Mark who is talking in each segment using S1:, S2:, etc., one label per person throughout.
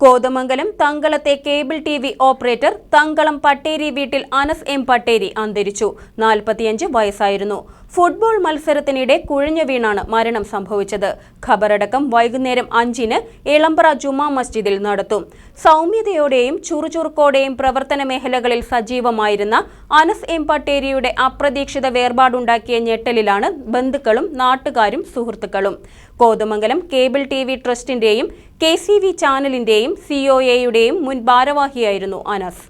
S1: Kothamangalam തങ്കളത്തെ cable T V operator Thankalam Patteri വീട്ടിൽ Anas M Patteri അന്തരിച്ചു. നാൽപ്പത്തിയഞ്ച് വയസ്സായിരുന്നു. ഫുട്ബോൾ മത്സരത്തിനിടെ കുഴഞ്ഞു വീണാണ് മരണം സംഭവിച്ചത്. ഖബറടക്കം വൈകുന്നേരം അഞ്ചിന് ഇളമ്പറ ജുമാ മസ്ജിദിൽ നടത്തും. സൗമ്യതയോടെയും ചുറുചുറുക്കോടെയും പ്രവർത്തന മേഖലകളിൽ സജീവമായിരുന്ന അനസ് എം പട്ടേരിയുടെ അപ്രതീക്ഷിത വേർപാടുണ്ടാക്കിയ ഞെട്ടലിലാണ് ബന്ധുക്കളും നാട്ടുകാരും സുഹൃത്തുക്കളും. കോതമംഗലം കേബിൾ ടി വി ട്രസ്റ്റിന്റെയും കെ സി വി ചാനലിന്റെയും സിഒഎയുടെയും മുൻ ഭാരവാഹിയായിരുന്നു Anas.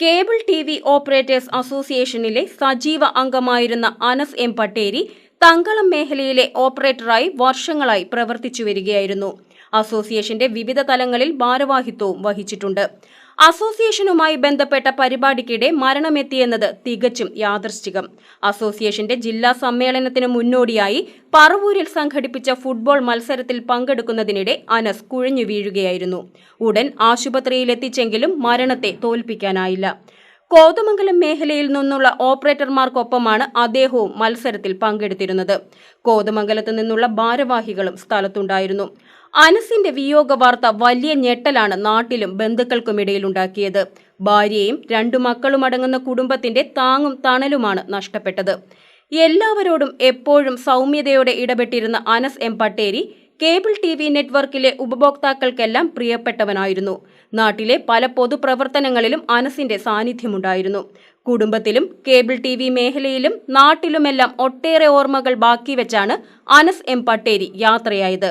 S1: Cable T V operators അസോസിയേഷനിലെ സജീവ അംഗമായിരുന്ന അനസ് എം പട്ടേരി തങ്കളം മേഖലയിലെ ഓപ്പറേറ്ററായി വർഷങ്ങളായി പ്രവർത്തിച്ചു വരികയായിരുന്നു. അസോസിയേഷന്റെ വിവിധ തലങ്ങളിൽ ഭാരവാഹിത്വവും വഹിച്ചിട്ടുണ്ട്. അസോസിയേഷനുമായി ബന്ധപ്പെട്ട പരിപാടിക്കിടെ മരണമെത്തിയെന്നത് തികച്ചും യാദൃശ്ചികം. അസോസിയേഷന്റെ ജില്ലാ സമ്മേളനത്തിന് മുന്നോടിയായി പറവൂരിൽ സംഘടിപ്പിച്ച ഫുട്ബോൾ മത്സരത്തിൽ പങ്കെടുക്കുന്നതിനിടെ അനസ് കുഴഞ്ഞു വീഴുകയായിരുന്നു. ഉടൻ ആശുപത്രിയിലെത്തിച്ചെങ്കിലും മരണത്തെ തോൽപ്പിക്കാനായില്ല. കോതമംഗലം മേഖലയിൽ നിന്നുള്ള ഓപ്പറേറ്റർമാർക്കൊപ്പമാണ് അദ്ദേഹവും മത്സരത്തിൽ പങ്കെടുത്തിരുന്നത്. കോതമംഗലത്ത് നിന്നുള്ള ഭാരവാഹികളും സ്ഥലത്തുണ്ടായിരുന്നു. അനസിന്റെ വിയോഗ വാർത്ത വലിയ ഞെട്ടലാണ് നാട്ടിലും ബന്ധുക്കൾക്കുമിടയിലുണ്ടാക്കിയത്. ഭാര്യയും രണ്ടു മക്കളും അടങ്ങുന്ന കുടുംബത്തിന്റെ താങ്ങും തണലുമാണ് നഷ്ടപ്പെട്ടത്. എല്ലാവരോടും എപ്പോഴും സൗമ്യതയോടെ ഇടപെട്ടിരുന്ന Anas M. Patteri cable T V നെറ്റ്വർക്കിലെ ഉപഭോക്താക്കൾക്കെല്ലാം പ്രിയപ്പെട്ടവനായിരുന്നു. നാട്ടിലെ പല പൊതുപ്രവർത്തനങ്ങളിലും അനസിന്റെ സാന്നിധ്യമുണ്ടായിരുന്നു. കുടുംബത്തിലും കേബിൾ ടി വി മേഖലയിലും നാട്ടിലുമെല്ലാം ഒട്ടേറെ ഓർമ്മകൾ ബാക്കി വെച്ചാണ് അനസ് എം. പട്ടേരി യാത്രയായത്.